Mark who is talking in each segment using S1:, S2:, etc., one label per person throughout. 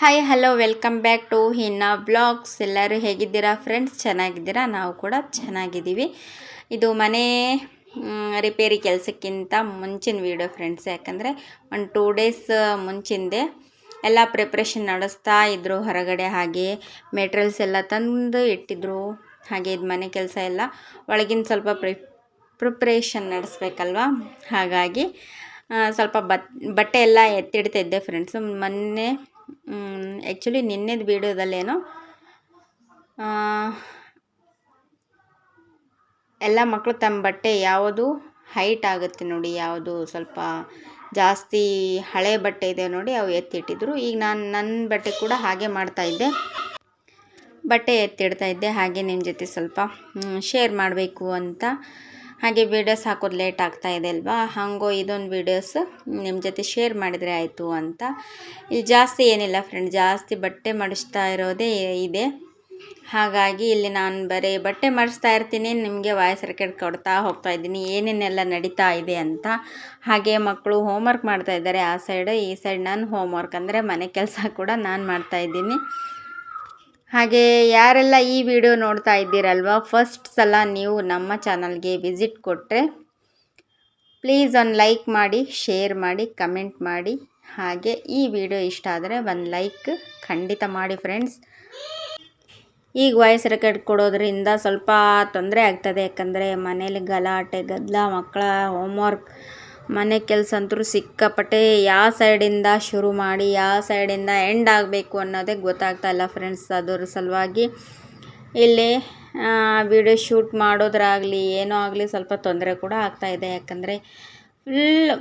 S1: Hi hello welcome back to ಹಿನ್ನ blogs ಎಲ್ಲರೂ ಹೇಗಿದ್ದೀರಾ? Friends ಚೆನ್ನಾಗಿದ್ದೀರಾ? ನಾವು ಕೂಡ ಚೆನ್ನಾಗಿದ್ದೀವಿ. ಇದು ಮನೆ ರಿಪೇರಿ ಕೆಲಸಕ್ಕಿಂತ ಮುಂಚಿನ ವೀಡಿಯೋ ಫ್ರೆಂಡ್ಸ್ ಯಾಕಂದರೆ ಒಂದು ಟೂ ಡೇಸ್ ಮುಂಚಿಂದೆ ಎಲ್ಲ ಪ್ರಿಪ್ರೇಷನ್ ನಡೆಸ್ತಾ ಇದ್ದರು ಹೊರಗಡೆ ಹಾಗೆ ಮೆಟೀರಿಯಲ್ಸ್ ಎಲ್ಲ ತಂದು ಇಟ್ಟಿದ್ರು. ಹಾಗೆ ಇದು ಮನೆ ಕೆಲಸ ಎಲ್ಲ ಒಳಗಿನ ಸ್ವಲ್ಪ ಪ್ರಿ ಪ್ರಿಪ್ರೇಷನ್ ನಡೆಸ್ಬೇಕಲ್ವಾ? ಹಾಗಾಗಿ ಸ್ವಲ್ಪ ಬಟ್ ಬಟ್ಟೆ ಎಲ್ಲ ಎತ್ತಿಡ್ತಿದ್ದೆ ಫ್ರೆಂಡ್ಸು ಮೊನ್ನೆ ಆ್ಯಕ್ಚುಲಿ ನಿನ್ನೆದು ವೀಡಿಯೋದಲ್ಲೇನೋ ಎಲ್ಲ ಮಕ್ಕಳು ತಮ್ಮ ಬಟ್ಟೆ ಯಾವುದು ಹೈಟ್ ಆಗುತ್ತೆ ನೋಡಿ, ಯಾವುದು ಸ್ವಲ್ಪ ಜಾಸ್ತಿ ಹಳೆ ಬಟ್ಟೆ ಇದೆ ನೋಡಿ, ಅವು ಎತ್ತಿಟ್ಟಿದ್ರು. ಈಗ ನಾನು ನನ್ನ ಬಟ್ಟೆ ಕೂಡ ಹಾಗೆ ಮಾಡ್ತಾಯಿದ್ದೆ ಬಟ್ಟೆ ಎತ್ತಿಡ್ತಾ ಇದ್ದೆ, ಹಾಗೆ ನಿಮ್ಮ ಜೊತೆ ಸ್ವಲ್ಪ ಶೇರ್ ಮಾಡಬೇಕು ಅಂತ. ಹಾಗೆ ವೀಡಿಯೋಸ್ ಹಾಕೋದು ಲೇಟ್ ಆಗ್ತಾ ಇದೆ ಅಲ್ವಾ? ಹಾಗೋ ಇದೊಂದು ವೀಡಿಯೋಸ್ ನಿಮ್ಮ ಜೊತೆ ಶೇರ್ ಮಾಡಿದರೆ ಆಯಿತು ಅಂತ. ಇಲ್ಲಿ ಜಾಸ್ತಿ ಏನಿಲ್ಲ ಫ್ರೆಂಡ್ ಜಾಸ್ತಿ ಬಟ್ಟೆ ಮಡಿಸ್ತಾ ಇರೋದೇ ಇದೆ. ಹಾಗಾಗಿ ಇಲ್ಲಿ ನಾನು ಬರೀ ಬಟ್ಟೆ ಮಾಡಿಸ್ತಾ ಇರ್ತೀನಿ, ನಿಮಗೆ ವಾಯ್ಸ್ ರೆಕಾರ್ಡ್ ಕೊಡ್ತಾ ಹೋಗ್ತಾ ಇದ್ದೀನಿ, ಏನೇನೆಲ್ಲ ನಡೀತಾ ಇದೆ ಅಂತ. ಹಾಗೆ ಮಕ್ಕಳು ಹೋಮ್ವರ್ಕ್ ಮಾಡ್ತಾ ಇದ್ದಾರೆ ಆ ಸೈಡ್ ಈ ಸೈಡ್ ನಾನು ಹೋಮ್ವರ್ಕ್ ಅಂದರೆ ಮನೆ ಕೆಲಸ ಕೂಡ ನಾನು ಮಾಡ್ತಾ ಇದ್ದೀನಿ. ಹಾಗೆ ಯಾರೆಲ್ಲ ಈ ವಿಡಿಯೋ ನೋಡ್ತಾ ಇದ್ದೀರಲ್ವ ಫಸ್ಟ್ ಸಲ ನೀವು ನಮ್ಮ ಚಾನಲ್ಗೆ ವಿಸಿಟ್ ಕೊಟ್ಟರೆ ಪ್ಲೀಸ್ ಒಂದು ಲೈಕ್ ಮಾಡಿ ಶೇರ್ ಮಾಡಿ ಕಮೆಂಟ್ ಮಾಡಿ. ಹಾಗೆ ಈ ವಿಡಿಯೋ ಇಷ್ಟ ಆದರೆ ಒಂದು ಲೈಕ್ ಖಂಡಿತ ಮಾಡಿ ಫ್ರೆಂಡ್ಸ್ ಈಗ ವಾಯ್ಸ್ ರೆಕಾರ್ಡ್ ಕೊಡೋದ್ರಿಂದ ಸ್ವಲ್ಪ ತೊಂದರೆ ಆಗ್ತದೆ, ಯಾಕಂದರೆ ಮನೇಲಿ ಗಲಾಟೆ ಗದ್ದಲ ಮಕ್ಕಳ ಹೋಮ್ವರ್ಕ್ ಮನೆ ಕೆಲಸ ಅಂತೂ ಸಿಕ್ಕಾಪಟ್ಟೆ ಯಾವ ಸೈಡಿಂದ ಶುರು ಮಾಡಿ ಯಾವ ಸೈಡಿಂದ ಎಂಡ್ ಆಗಬೇಕು ಅನ್ನೋದೇ ಗೊತ್ತಾಗ್ತಾ ಇಲ್ಲ ಫ್ರೆಂಡ್ಸ್ ಅದರ ಸಲುವಾಗಿ. ಇಲ್ಲಿ ವಿಡಿಯೋ ಶೂಟ್ ಮಾಡೋದ್ರಾಗಲಿ, ಏನೋ ಆಗಲಿ ಸ್ವಲ್ಪ ತೊಂದರೆ ಕೂಡ ಆಗ್ತಾ ಇದೆ. ಯಾಕಂದರೆ ಫುಲ್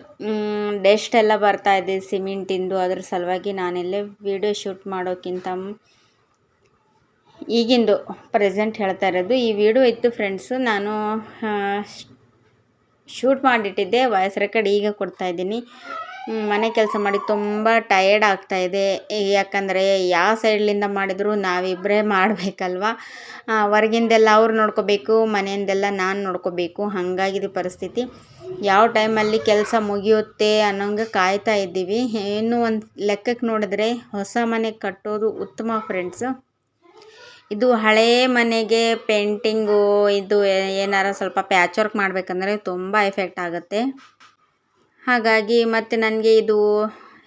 S1: ಡೆಸ್ಟ್ ಎಲ್ಲ ಬರ್ತಾ ಇದೆ ಸಿಮೆಂಟಿಂದು. ಅದ್ರ ಸಲುವಾಗಿ ನಾನಿಲ್ಲೇ ವಿಡಿಯೋ ಶೂಟ್ ಮಾಡೋಕ್ಕಿಂತ ಈಗಿಂದು ಪ್ರೆಸೆಂಟ್ ಹೇಳ್ತಾ ಇರೋದು. ಈ ವಿಡಿಯೋ ಇತ್ತು ಫ್ರೆಂಡ್ಸು, ನಾನು ಶೂಟ್ ಮಾಡಿಟ್ಟಿದ್ದೆ ವಾಯ್ಸ್ ರೆಕಾರ್ಡ್ ಈಗ ಕೊಡ್ತಾ ಇದ್ದೀನಿ. ಮನೆ ಕೆಲಸ ಮಾಡಿ ತುಂಬ ಟಯರ್ಡ್ ಇದೆ. ಯಾಕಂದರೆ ಯಾವ ಸೈಡ್ಲಿಂದ ಮಾಡಿದ್ರು ನಾವಿಬ್ಬರೇ ಮಾಡಬೇಕಲ್ವ? ಹೊರಗಿಂದೆಲ್ಲ ಅವ್ರು ನೋಡ್ಕೋಬೇಕು, ಮನೆಯಿಂದೆಲ್ಲ ನಾನು ನೋಡ್ಕೋಬೇಕು. ಹಾಗಾಗಿದೆ ಪರಿಸ್ಥಿತಿ. ಯಾವ ಟೈಮಲ್ಲಿ ಕೆಲಸ ಮುಗಿಯುತ್ತೆ ಅನ್ನೋಂಗೆ ಕಾಯ್ತಾ ಇದ್ದೀವಿ. ಇನ್ನೂ ಒಂದು ಲೆಕ್ಕಕ್ಕೆ ನೋಡಿದ್ರೆ ಹೊಸ ಮನೆ ಕಟ್ಟೋದು ಉತ್ತಮ ಫ್ರೆಂಡ್ಸು ಇದು ಹಳೇ ಮನೆಗೆ ಪೇಂಟಿಂಗು, ಇದು ಏನಾರ ಸ್ವಲ್ಪ ಪ್ಯಾಚ್ ವರ್ಕ್ ಮಾಡಬೇಕಂದ್ರೆ ತುಂಬ ಎಫೆಕ್ಟ್ ಆಗುತ್ತೆ. ಹಾಗಾಗಿ ಮತ್ತು ನನಗೆ ಇದು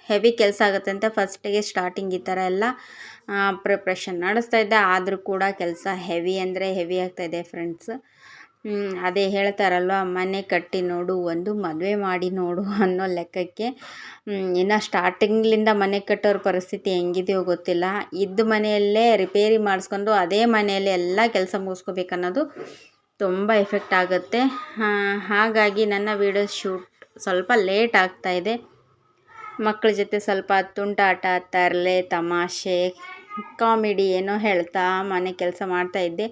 S1: ಹೆವಿ ಕೆಲಸ ಆಗುತ್ತೆ ಅಂತ ಫಸ್ಟಿಗೆ ಸ್ಟಾರ್ಟಿಂಗ್ ಈ ಥರ ಎಲ್ಲ ಪ್ರಿಪ್ರೇಷನ್ ನಡೆಸ್ತಾ ಇದ್ದೆ. ಆದರೂ ಕೂಡ ಕೆಲಸ ಹೆವಿ ಅಂದರೆ ಹೆವಿ ಆಗ್ತಾಯಿದೆ ಫ್ರೆಂಡ್ಸ್. ಅದೇ ಹೇಳ್ತಾರಲ್ವ, ಮನೆ ಕಟ್ಟಿ ನೋಡು, ಒಂದು ಮದುವೆ ಮಾಡಿ ನೋಡು ಅನ್ನೋ ಲೆಕ್ಕಕ್ಕೆ. ಇನ್ನು ಸ್ಟಾರ್ಟಿಂಗ್ಲಿಂದ ಮನೆ ಕಟ್ಟೋರ ಪರಿಸ್ಥಿತಿ ಹೆಂಗಿದೆಯೋ ಗೊತ್ತಿಲ್ಲ. ಇದ್ದ ಮನೆಯಲ್ಲೇ ರಿಪೇರಿ ಮಾಡಿಸ್ಕೊಂಡು ಅದೇ ಮನೆಯಲ್ಲೇ ಎಲ್ಲ ಕೆಲಸ ಮುಗಿಸ್ಕೋಬೇಕನ್ನೋದು ತುಂಬ ಎಫೆಕ್ಟ್ ಆಗುತ್ತೆ. ಹಾಗಾಗಿ ನನ್ನ ವೀಡಿಯೋ ಶೂಟ್ ಸ್ವಲ್ಪ ಲೇಟ್ ಆಗ್ತಾ ಇದೆ. ಮಕ್ಕಳ ಜೊತೆ ಸ್ವಲ್ಪ ತುಂಟಾಟ, ತರಲೆ, ತಮಾಷೆ ಕಾಮಿಡಿ ಏನೋ ಹೇಳ್ತಾ ಮನೆ ಕೆಲಸ ಮಾಡ್ತಾ ಇದ್ದೆ.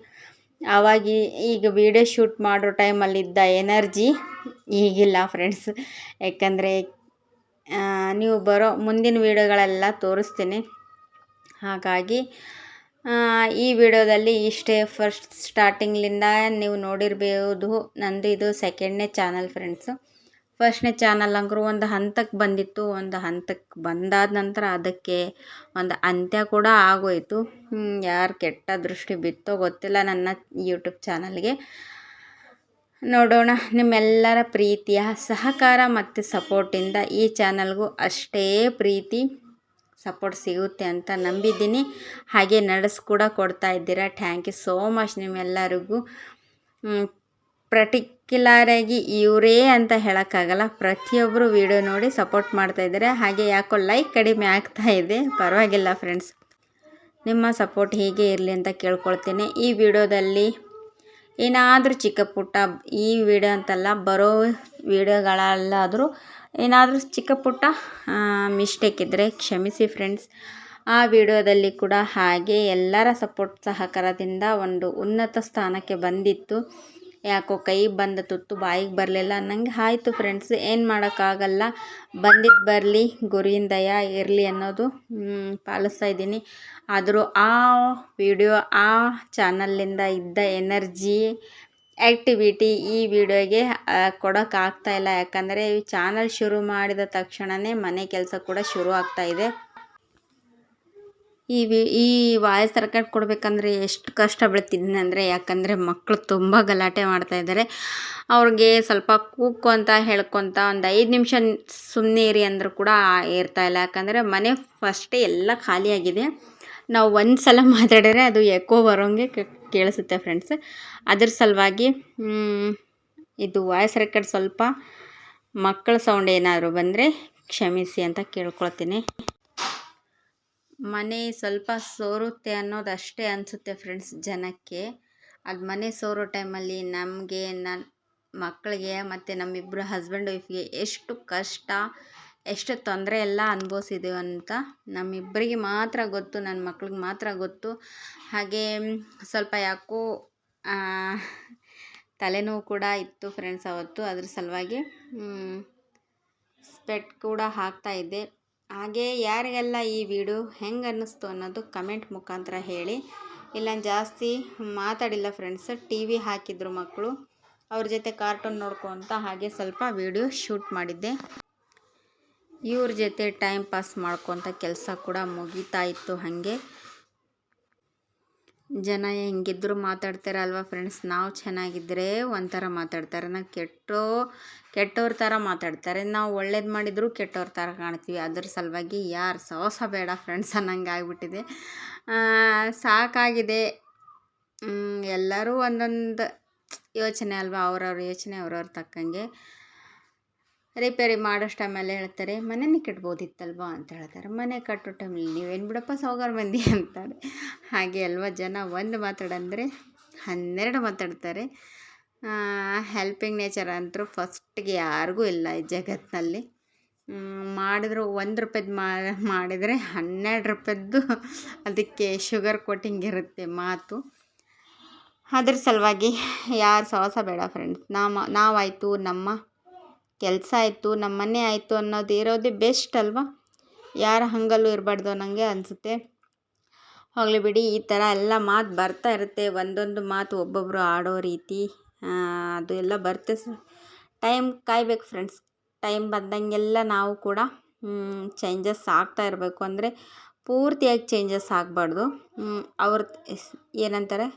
S1: ಆವಾಗ ಈಗ ವಿಡಿಯೋ ಶೂಟ್ ಮಾಡೋ ಟೈಮಲ್ಲಿದ್ದ ಎನರ್ಜಿ ಈಗಿಲ್ಲ ಫ್ರೆಂಡ್ಸ್ ಯಾಕಂದರೆ ನೀವು ಬರೋ ಮುಂದಿನ ವೀಡಿಯೋಗಳೆಲ್ಲ ತೋರಿಸ್ತೀನಿ. ಹಾಗಾಗಿ ಈ ವಿಡಿಯೋದಲ್ಲಿ ಇಷ್ಟೇ ಫಸ್ಟ್ ಸ್ಟಾರ್ಟಿಂಗ್ಲಿಂದ ನೀವು ನೋಡಿರಬಹುದು ನಂದು ಇದು ಸೆಕೆಂಡ್ನೇ ಚಾನಲ್ ಫ್ರೆಂಡ್ಸು ಫಸ್ಟ್ನೇ ಚಾನಲ್ ಅಂಕರು ಒಂದು ಹಂತಕ್ಕೆ ಬಂದಿತ್ತು, ಒಂದು ಹಂತಕ್ಕೆ ಬಂದಾದ ನಂತರ ಅದಕ್ಕೆ ಒಂದು ಅಂತ್ಯ ಕೂಡ ಆಗೋಯಿತು. ಯಾರು ಕೆಟ್ಟ ದೃಷ್ಟಿ ಬಿತ್ತೋ ಗೊತ್ತಿಲ್ಲ ನನ್ನ ಯೂಟ್ಯೂಬ್ ಚಾನಲ್ಗೆ. ನೋಡೋಣ, ನಿಮ್ಮೆಲ್ಲರ ಪ್ರೀತಿಯ ಸಹಕಾರ ಮತ್ತು ಸಪೋರ್ಟಿಂದ ಈ ಚಾನಲ್ಗೂ ಅಷ್ಟೇ ಪ್ರೀತಿ, ಸಪೋರ್ಟ್ ಸಿಗುತ್ತೆ ಅಂತ ನಂಬಿದ್ದೀನಿ. ಹಾಗೆ ನಡೆಸ್ ಕೂಡ ಕೊಡ್ತಾ ಇದ್ದೀರಾ. ಥ್ಯಾಂಕ್ ಯು ಸೋ ಮಚ್ ನಿಮ್ಮೆಲ್ಲರಿಗೂ. ಪರ್ಟಿಕ್ಯುಲರಾಗಿ ಇವರೇ ಅಂತ ಹೇಳೋಕ್ಕಾಗಲ್ಲ. ಪ್ರತಿಯೊಬ್ಬರು ವಿಡಿಯೋ ನೋಡಿ ಸಪೋರ್ಟ್ ಮಾಡ್ತಾ ಇದ್ದಾರೆ. ಹಾಗೆ ಯಾಕೋ ಲೈಕ್ ಕಡಿಮೆ ಆಗ್ತಾ ಇದೆ. ಪರವಾಗಿಲ್ಲ ಫ್ರೆಂಡ್ಸ್. ನಿಮ್ಮ ಸಪೋರ್ಟ್ ಹೀಗೆ ಇರಲಿ ಅಂತ ಕೇಳ್ಕೊಳ್ತೀನಿ. ಈ ವಿಡಿಯೋದಲ್ಲಿ ಏನಾದರೂ ಚಿಕ್ಕ ಪುಟ್ಟ ಈ ವಿಡಿಯೋ ಅಂತಲ್ಲ, ಬರೋ ವಿಡಿಯೋಗಳಲ್ಲಾದರೂ ಏನಾದರೂ ಚಿಕ್ಕ ಪುಟ್ಟ ಮಿಸ್ಟೇಕ್ ಇದ್ದರೆ ಕ್ಷಮಿಸಿ ಫ್ರೆಂಡ್ಸ್. ಆ ವಿಡಿಯೋದಲ್ಲಿ ಕೂಡ ಹಾಗೆ ಎಲ್ಲರ ಸಪೋರ್ಟ್ ಸಹಕಾರದಿಂದ ಒಂದು ಉನ್ನತ ಸ್ಥಾನಕ್ಕೆ ಬಂದಿತ್ತು. ಯಾಕೋ ಕೈ ಬಂದ ತುತ್ತು ಬಾಯಿಗೆ ಬರಲಿಲ್ಲ. ಅನ್ನಂಗೆ ಆಯ್ತು ಫ್ರೆಂಡ್ಸ್ ಏನು ಮಾಡೋಕ್ಕಾಗಲ್ಲ. ಬಂದಿದ್ದು ಬರಲಿ ಗುರುವಿನ ದಯ ಇರಲಿ ಅನ್ನೋದು ಪಾಲಿಸ್ತಾ ಇದ್ದೀನಿ. ಆದರೂ ಆ ವಿಡಿಯೋ ಆ ಚಾನಲ್ಲಿಂದ ಇದ್ದ ಎನರ್ಜಿ ಆ್ಯಕ್ಟಿವಿಟಿ ಈ ವಿಡಿಯೋಗೆ ಕೊಡೋಕ್ಕಾಗ್ತಾ ಇಲ್ಲ. ಯಾಕಂದರೆ ಈ ಚಾನಲ್ ಶುರು ಮಾಡಿದ ತಕ್ಷಣವೇ ಮನೆ ಕೆಲಸ ಕೂಡ ಶುರು ಆಗ್ತಾಯಿದೆ ಈ ವಿ, ಈ ವಾಯ್ಸ್ ರೆಕಾರ್ಡ್ ಕೊಡಬೇಕಂದ್ರೆ ಎಷ್ಟು ಕಷ್ಟ ಬೀಳ್ತಿದ್ದೀನಿ ಅಂದರೆ, ಯಾಕಂದರೆ ಮಕ್ಕಳು ತುಂಬ ಗಲಾಟೆ ಮಾಡ್ತಾಯಿದ್ದಾರೆ ಅವ್ರಿಗೆ ಸ್ವಲ್ಪ ಕೂಗ್ಕೊಂತ ಹೇಳ್ಕೊತ ಒಂದು ಐದು ನಿಮಿಷ ಸುಮ್ಮನೆ ಇರಿ ಅಂದರೂ ಕೂಡ ಇರ್ತಾಯಿಲ್ಲ ಯಾಕಂದರೆ ಮನೆ ಫಸ್ಟೇ ಎಲ್ಲ ಖಾಲಿಯಾಗಿದೆ ನಾವು ಒಂದು ಸಲ ಮಾತಾಡಿದರೆ ಅದು ಎಕೋ ಬರೋಂಗೆ ಕೇಳಿಸುತ್ತೆ ಫ್ರೆಂಡ್ಸ್. ಅದ್ರ ಸಲುವಾಗಿ ಇದು ವಾಯ್ಸ್ ರೆಕಾರ್ಡ್ ಸ್ವಲ್ಪ ಮಕ್ಕಳ ಸೌಂಡ್ ಏನಾದರೂ ಬಂದರೆ ಕ್ಷಮಿಸಿ ಅಂತ ಕೇಳ್ಕೊಳ್ತೀನಿ. ಮನೆ ಸ್ವಲ್ಪ ಸೋರುತ್ತೆ ಅನ್ನೋದು ಅಷ್ಟೇ ಅನಿಸುತ್ತೆ ಫ್ರೆಂಡ್ಸ್ ಜನಕ್ಕೆ. ಅದು ಮನೆ ಸೋರೋ ಟೈಮಲ್ಲಿ ನಮಗೆ ನನ್ನ ಮಕ್ಕಳಿಗೆ ಮತ್ತು ನಮ್ಮಿಬ್ಬರು ಹಸ್ಬೆಂಡ್ ವೈಫ್ಗೆ ಎಷ್ಟು ಕಷ್ಟ, ಎಷ್ಟು ತೊಂದರೆ ಎಲ್ಲ ಅನುಭವಿಸಿದ್ದೀವಿ ಅಂತ ನಮ್ಮಿಬ್ಬರಿಗೆ ಮಾತ್ರ ಗೊತ್ತು ನನ್ನ ಮಕ್ಳಿಗೆ ಮಾತ್ರ ಗೊತ್ತು. ಹಾಗೆ ಸ್ವಲ್ಪ ಯಾಕೋ ತಲೆನೋವು ಕೂಡ ಇತ್ತು ಫ್ರೆಂಡ್ಸ್ ಅವತ್ತು. ಅದ್ರ ಸಲುವಾಗಿ ಸ್ಪೆಟ್ ಕೂಡ ಹಾಕ್ತಾ ಇದ್ದೆ. ಹಾಗೆ ಯಾರಿಗೆಲ್ಲ ಈ ವಿಡಿಯೋ ಹೆಂಗೆ ಅನ್ನಿಸ್ತು ಅನ್ನೋದು ಕಮೆಂಟ್ ಮುಖಾಂತರ ಹೇಳಿ. ಇಲ್ಲ, ಜಾಸ್ತಿ ಮಾತಾಡಿಲ್ಲ ಫ್ರೆಂಡ್ಸ್ ಟಿ ವಿ ಹಾಕಿದ್ರು ಮಕ್ಕಳು. ಅವ್ರ ಜೊತೆ ಕಾರ್ಟೂನ್ ನೋಡ್ಕೊತ ಹಾಗೆ ಸ್ವಲ್ಪ ವಿಡಿಯೋ ಶೂಟ್ ಮಾಡಿದ್ದೆ. ಇವ್ರ ಜೊತೆ ಟೈಮ್ ಪಾಸ್ ಮಾಡ್ಕೊತ ಕೆಲಸ ಕೂಡ ಮುಗಿತಾ ಇತ್ತು ಹಾಗೆ. ಜನ ಹೆಂಗಿದ್ರು ಮಾತಾಡ್ತಾರೆ ಅಲ್ವಾ ಫ್ರೆಂಡ್ಸ್ ನಾವು ಚೆನ್ನಾಗಿದ್ದರೆ ಒಂಥರ ಮಾತಾಡ್ತಾರೆ. ನಾವು ಕೆಟ್ಟೋ ಕೆಟ್ಟವ್ರ ಥರ ಮಾತಾಡ್ತಾರೆ. ನಾವು ಒಳ್ಳೇದು ಮಾಡಿದರೂ ಕೆಟ್ಟವ್ರ ಥರ ಕಾಣ್ತೀವಿ. ಅದ್ರ ಸಲುವಾಗಿ ಯಾರು ಸಹಸ ಬೇಡ ಫ್ರೆಂಡ್ಸ್ ಅನ್ನಂಗೆ ಆಗಿಬಿಟ್ಟಿದೆ. ಸಾಕಾಗಿದೆ. ಎಲ್ಲರೂ ಒಂದೊಂದು ಯೋಚನೆ ಅಲ್ವಾ? ಅವ್ರವ್ರ ಯೋಚನೆ ಅವ್ರವ್ರ ತಕ್ಕಂಗೆ. ರಿಪೇರಿ ಮಾಡೋಷ್ಟು ಟೈಮಲ್ಲಿ ಹೇಳ್ತಾರೆ ಮನೆಯೇ ಕಟ್ಬೋದಿತ್ತಲ್ವ ಅಂತ ಹೇಳ್ತಾರೆ. ಮನೆ ಕಟ್ಟೋ ಟೈಮಲ್ಲಿ ನೀವೇನು ಬಿಡಪ್ಪ ಸಾವ್ಕಾರ ಮಂದಿ? ಅಂತಾರೆ. ಹಾಗೆ ಅಲ್ವಾ ಜನ ಒಂದು ಮಾತಾಡಂದರೆ ಹನ್ನೆರಡು ಮಾತಾಡ್ತಾರೆ. ಹೆಲ್ಪಿಂಗ್ ನೇಚರ್ ಅಂತೂ ಫಸ್ಟ್ಗೆ ಯಾರಿಗೂ ಇಲ್ಲ ಈ ಜಗತ್ತಿನಲ್ಲಿ ಮಾಡಿದ್ರು ಒಂದು ರೂಪಾಯ್ದು ಮಾಡಿದರೆ ಹನ್ನೆರಡು ರೂಪಾಯ್ದು ಅದಕ್ಕೆ ಶುಗರ್ ಕೋಟಿಂಗ್ ಇರುತ್ತೆ ಮಾತು. ಅದ್ರ ಸಲುವಾಗಿ ಯಾರು ಸಹವಾಸ ಬೇಡ ಫ್ರೆಂಡ್ಸ್ ನಮ್ಮ ನಾವಾಯಿತು ನಮ್ಮ ಕೆಲಸ ಆಯಿತು ನಮ್ಮ ಮನೆ ಆಯಿತು ಅನ್ನೋದು ಇರೋದೇ ಬೆಸ್ಟ್ ಅಲ್ವಾ? ಯಾರು ಹಂಗಲ್ಲೂ ಇರಬಾರ್ದು ನನಗೆ ಅನಿಸುತ್ತೆ. ಹೋಗಲಿ ಬಿಡಿ, ಈ ಥರ ಎಲ್ಲ ಮಾತು ಬರ್ತಾ ಇರುತ್ತೆ. ಒಂದೊಂದು ಮಾತು ಒಬ್ಬೊಬ್ಬರು ಆಡೋ ರೀತಿ. ಅದು ಎಲ್ಲ ಬರುತ್ತೆ ಟೈಮ್ ಕಾಯ್ಬೇಕು ಫ್ರೆಂಡ್ಸ್ ಟೈಮ್ ಬಂದಂಗೆಲ್ಲ ನಾವು ಕೂಡ ಚೇಂಜಸ್ ಆಗ್ತಾ ಇರಬೇಕು. ಅಂದರೆ ಪೂರ್ತಿಯಾಗಿ ಚೇಂಜಸ್ ಆಗಬಾರ್ದು. ಅವ್ರ ಏನಂತಾರೆ?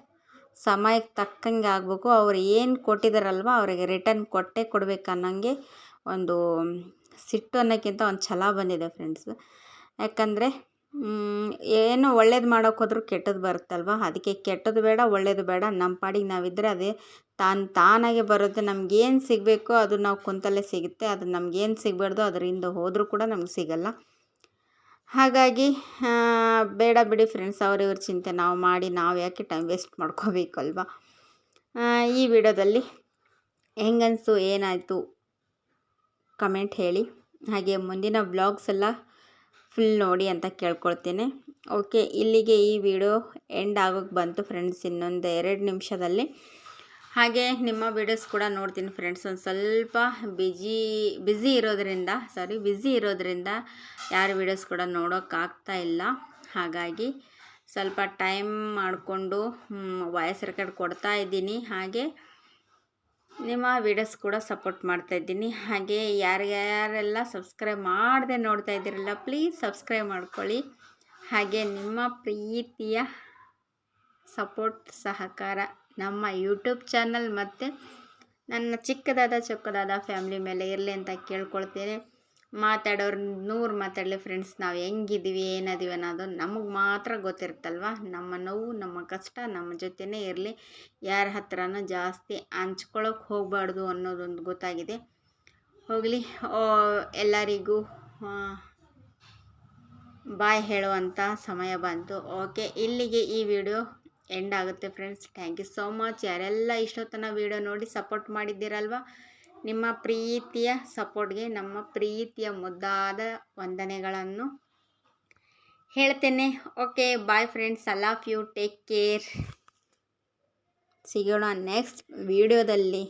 S1: ಸಮಯಕ್ಕೆ ತಕ್ಕಂಗೆ ಆಗಬೇಕು. ಅವ್ರು ಏನು ಕೊಟ್ಟಿದ್ದಾರಲ್ವ ಅವರಿಗೆ ರಿಟರ್ನ್ ಕೊಟ್ಟೇ ಕೊಡ್ಬೇಕು ಅನ್ನೋಂಗೆ ಒಂದು ಸಿಟ್ಟು ಅನ್ನೋಕ್ಕಿಂತ ಒಂದು ಛಲ ಬಂದಿದೆ ಫ್ರೆಂಡ್ಸ್ ಯಾಕಂದರೆ ಏನು ಒಳ್ಳೇದು ಮಾಡೋಕೆ ಹೋದ್ರೂ ಕೆಟ್ಟದ್ದು ಬರುತ್ತಲ್ವ? ಅದಕ್ಕೆ ಕೆಟ್ಟದ್ದು ಬೇಡ, ಒಳ್ಳೇದು ಬೇಡ. ನಮ್ಮ ಪಾಡಿಗೆ ನಾವಿದ್ದರೆ ಅದೇ ತಾನು, ತಾನಾಗೆ ಬರುತ್ತೆ ನಮ್ಗೇನು ಸಿಗಬೇಕೋ ಅದು ನಾವು ಕುಂತಲ್ಲೇ ಸಿಗುತ್ತೆ. ಅದು ನಮ್ಗೇನು ಸಿಗಬಾರ್ದು ಅದರಿಂದ ಹೋದರೂ ಕೂಡ ನಮ್ಗೆ ಸಿಗಲ್ಲ. ಹಾಗಾಗಿ ಬೇಡ ಬಿಡಿ ಫ್ರೆಂಡ್ಸ್ ಅವ್ರಿವ್ರ ಚಿಂತೆ ನಾವು ಮಾಡಿ ನಾವು ಯಾಕೆ ಟೈಮ್ ವೇಸ್ಟ್ ಮಾಡ್ಕೋಬೇಕಲ್ವ? ಈ ವಿಡಿಯೋದಲ್ಲಿ ಹೆಂಗನ್ಸು, ಏನಾಯಿತು ಕಮೆಂಟ್ ಹೇಳಿ. ಹಾಗೆ ಮುಂದಿನ ಬ್ಲಾಗ್ಸ್ ಎಲ್ಲ ಫುಲ್ ನೋಡಿ ಅಂತ ಕೇಳ್ಕೊಳ್ತೇನೆ. ಓಕೆ ಇಲ್ಲಿಗೆ ಈ ವಿಡಿಯೋ ಎಂಡ್ ಆಗೋಕ್ಕೆ ಬಂತು ಫ್ರೆಂಡ್ಸ್ ಇನ್ನೊಂದು ಎರಡು ನಿಮಿಷದಲ್ಲಿ. ಹಾಗೆ ನಿಮ್ಮ ವೀಡಿಯೋಸ್ ಕೂಡ ನೋಡ್ತೀನಿ ಫ್ರೆಂಡ್ಸ್ ಒಂದು ಸ್ವಲ್ಪ ಬಿಜಿ ಬ್ಯುಸಿ ಇರೋದರಿಂದ ಸಾರಿ ಬ್ಯುಸಿ ಇರೋದರಿಂದ ಯಾರ ವೀಡಿಯೋಸ್ ಕೂಡ ನೋಡೋಕ್ಕಾಗ್ತಾ ಇಲ್ಲ. ಹಾಗಾಗಿ ಸ್ವಲ್ಪ ಟೈಮ್ ಮಾಡಿಕೊಂಡು ವಾಯ್ಸ್ ರೆಕಾರ್ಡ್ ಕೊಡ್ತಾ ಇದ್ದೀನಿ. ಹಾಗೆ ನಿಮ್ಮ ವೀಡಿಯೋಸ್ ಕೂಡ ಸಪೋರ್ಟ್ ಮಾಡ್ತಾ ಇದ್ದೀನಿ. ಹಾಗೆ ಯಾರ್ಯಾರೆಲ್ಲ ಸಬ್ಸ್ಕ್ರೈಬ್ ಮಾಡದೆ ನೋಡ್ತಾ ಇದ್ದೀರಲ್ಲ ಪ್ಲೀಸ್ ಸಬ್ಸ್ಕ್ರೈಬ್ ಮಾಡ್ಕೊಳ್ಳಿ. ಹಾಗೆ ನಿಮ್ಮ ಪ್ರೀತಿಯ ಸಪೋರ್ಟ್, ಸಹಕಾರ. ನಮ್ಮ ಯೂಟ್ಯೂಬ್ ಚಾನಲ್ ಮತ್ತು ನನ್ನ ಚಿಕ್ಕದಾದ, ಚೊಕ್ಕದಾದ ಫ್ಯಾಮ್ಲಿ ಮೇಲೆ ಇರಲಿ ಅಂತ ಕೇಳ್ಕೊಳ್ತೇನೆ. ಮಾತಾಡೋರು ನೂರು ಮಾತಾಡಲಿ ಫ್ರೆಂಡ್ಸ್ ನಾವು ಹೆಂಗಿದ್ದೀವಿ ಏನದೀವಿ ಅನ್ನೋದು ನಮಗೆ ಮಾತ್ರ ಗೊತ್ತಿರುತ್ತಲ್ವ? ನಮ್ಮ ನೋವು, ನಮ್ಮ ಕಷ್ಟ, ನಮ್ಮ ಜೊತೆನೇ ಇರಲಿ. ಯಾರ ಹತ್ರನೂ ಜಾಸ್ತಿ ಹಂಚ್ಕೊಳ್ಳೋಕೆ ಹೋಗಬಾರ್ದು ಅನ್ನೋದೊಂದು ಗೊತ್ತಾಗಿದೆ. ಹೋಗಲಿ. ಎಲ್ಲರಿಗೂ ಬಾಯ್ ಹೇಳುವಂಥ ಸಮಯ ಬಂತು. ಓಕೆ, ಇಲ್ಲಿಗೆ ಈ ವಿಡಿಯೋ ಎಂಡ್ ಆಗುತ್ತೆ friends thank you so much ಯಾರೆಲ್ಲ ಇಷ್ಟೊತ್ತನ ವೀಡಿಯೋ ನೋಡಿ ಸಪೋರ್ಟ್ ಮಾಡಿದ್ದೀರಲ್ವ? ನಿಮ್ಮ ಪ್ರೀತಿಯ ಸಪೋರ್ಟ್ಗೆ ನಮ್ಮ ಪ್ರೀತಿಯ ಮುದ್ದಾದ ವಂದನೆಗಳನ್ನು ಹೇಳ್ತೇನೆ. Okay bye friends all love you take care ಸಿಗೋಣ ನೆಕ್ಸ್ಟ್ ವಿಡಿಯೋದಲ್ಲಿ